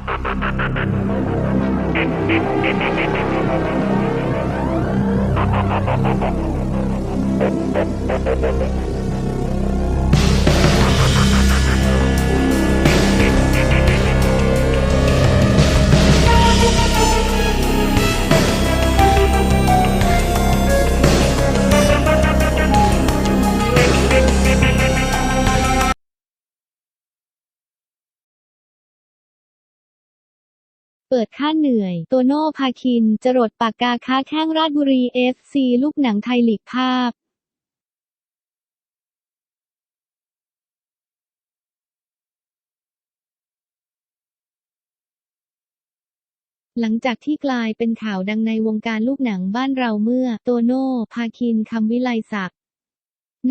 Thank you. เปิดค่าเหนื่อย โตโน่พาคิน จรดปากกาค้าแข้งราชบุรีเอฟซีลูกหนังไทยลีกภาพหลังจากที่กลายเป็นข่าวดังในวงการลูกหนังบ้านเราเมื่อ โตโน่ พาคิน คำวิไลศักดิ์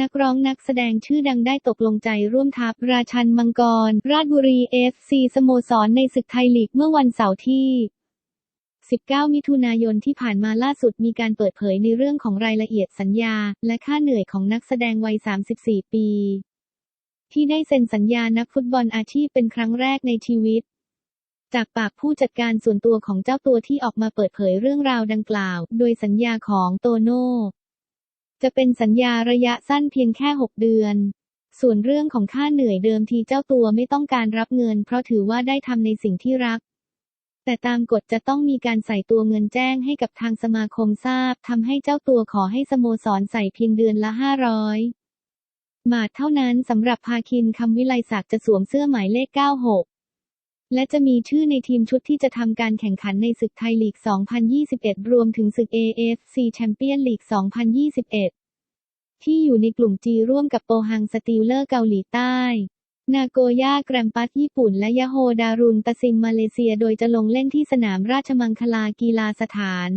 นักร้องนักแสดงชื่อดังได้ตกลงใจร่วมทัพ ราชันมังกร ราชบุรีเอฟซีสโมสรในศึกไทยลีกเมื่อวันเสาร์ที่ 19 มิถุนายนที่ผ่านมาล่าสุดมีการเปิดเผยในเรื่องของรายละเอียดสัญญา และค่าเหนื่อยของนักแสดงวัย 34 ปี ที่ได้เซ็นสัญญานักฟุตบอลอาชีพเป็นครั้งแรกในชีวิต จากปากผู้จัดการส่วนตัวของเจ้าตัวที่ออกมาเปิดเผยเรื่องราวดังกล่าว โดยสัญญาของโตโน่ จะเป็นสัญญาระยะสั้นเพียงแค่ 6 เดือน ส่วนเรื่องของค่าเหนื่อยเดิมทีเจ้าตัวไม่ต้องการรับเงิน เพราะถือว่าได้ทำในสิ่งที่รัก แต่ตามกฎจะต้องมีการใส่ตัวเงินแจ้งให้กับทางสมาคมทราบทำให้เจ้าตัวขอให้สโมสรใส่เพียงเดือนละ 500บาทเท่านั้นสำหรับพาคินคำวิไลศักดิ์จะสวมเสื้อหมายเลข 96 และจะมีชื่อในทีมชุดที่จะทำการแข่งขันในศึกไทยลีก 2021 รวมถึงศึก AFC แชมเปี้ยนลีก 2021 ที่อยู่ในกลุ่มจีร่วมกับโปฮังสตีลเลอร์เกาหลีใต้ นาโกย่าแกรมปัสญี่ปุ่น และยาโฮดารุนตะซิมมาเลเซีย โดยจะลงเล่นที่สนามราชมังคลากีฬาสถาน